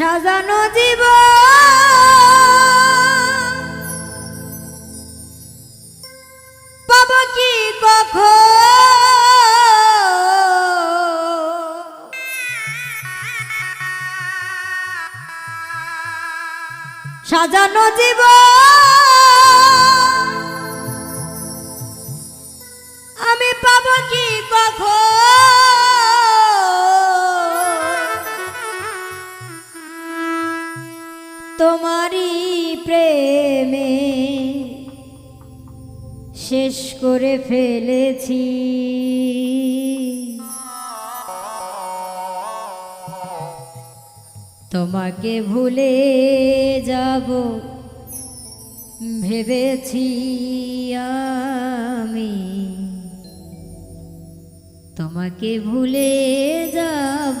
সাজানো জীব। পাব কি কখন? সাজানো জীব। আমি পাব কি কখন? শেষ করে ফেলেছি। তোমাকে ভুলে যাব ভেবেছি আমি। তোমাকে ভুলে যাব।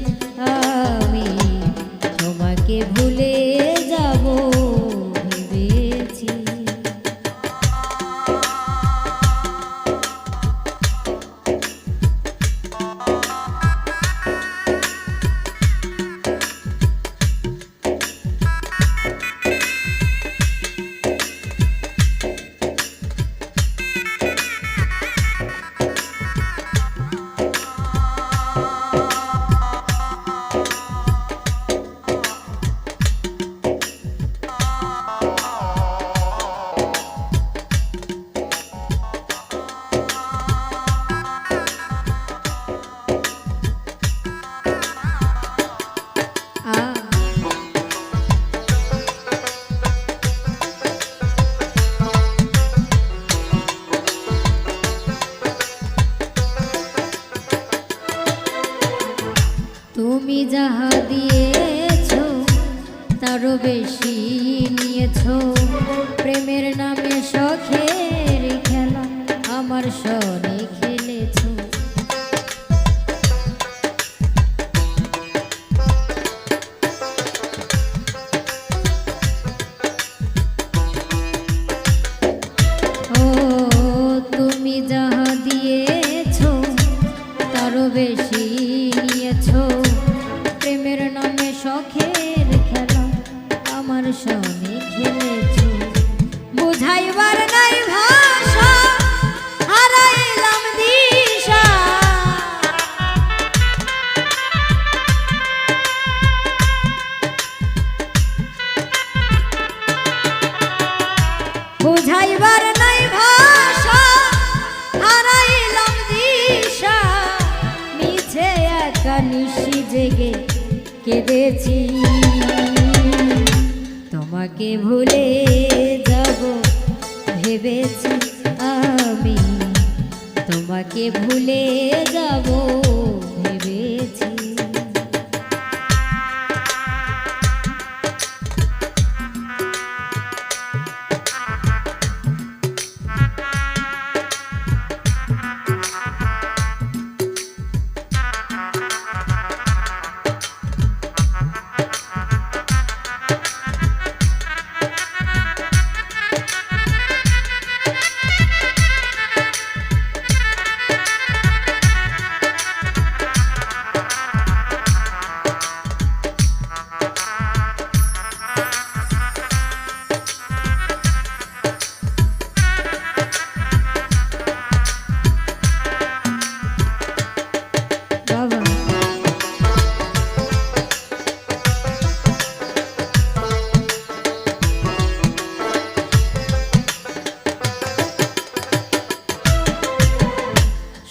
তারও বেশি নিয়েছ। প্রেমের নামে শখের খেলা আমার সনে খেলেছ। ও, তুমি যাহা দিয়েছ, তারও বেশি কেঁদেছি। তোমাকে ভুলে যাব ভেবেছি আমি। তোমাকে ভুলে যাব।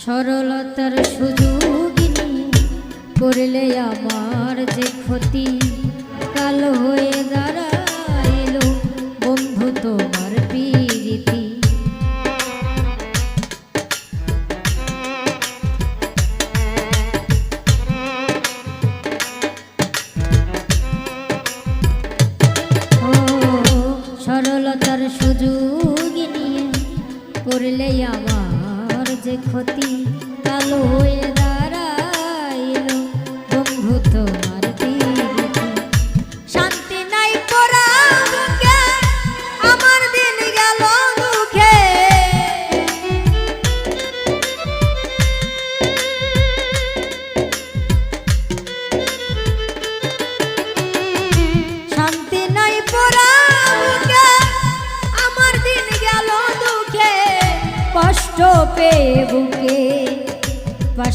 সরলতার সুযোগ করলে আমার যে ক্ষতি কাল হয়ে গা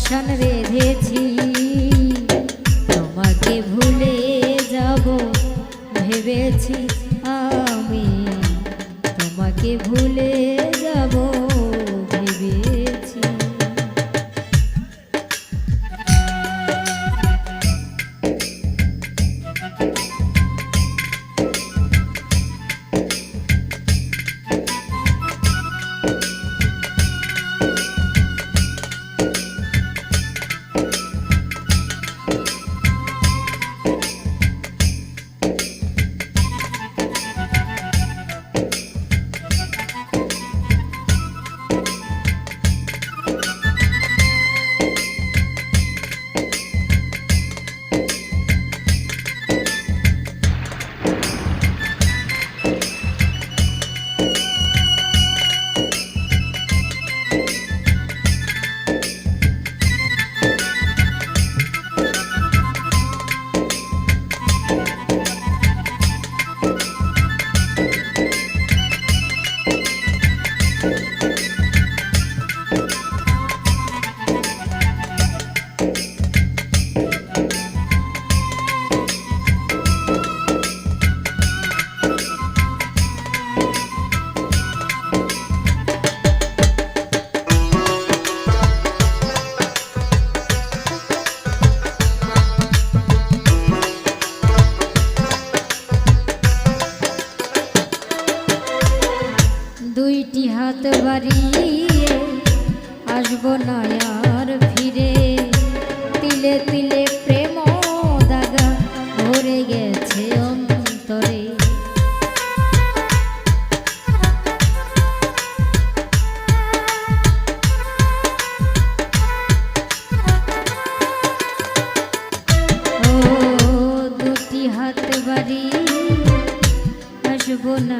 বাসন বেঁধেছি তোমাকে ভুলে যাব ভেবেছি আসব ফিরে তিলে তিলে প্রেম দাগা ভরে গেছে অন্তরে। ও দুটি হাত বাড়ি, আসব না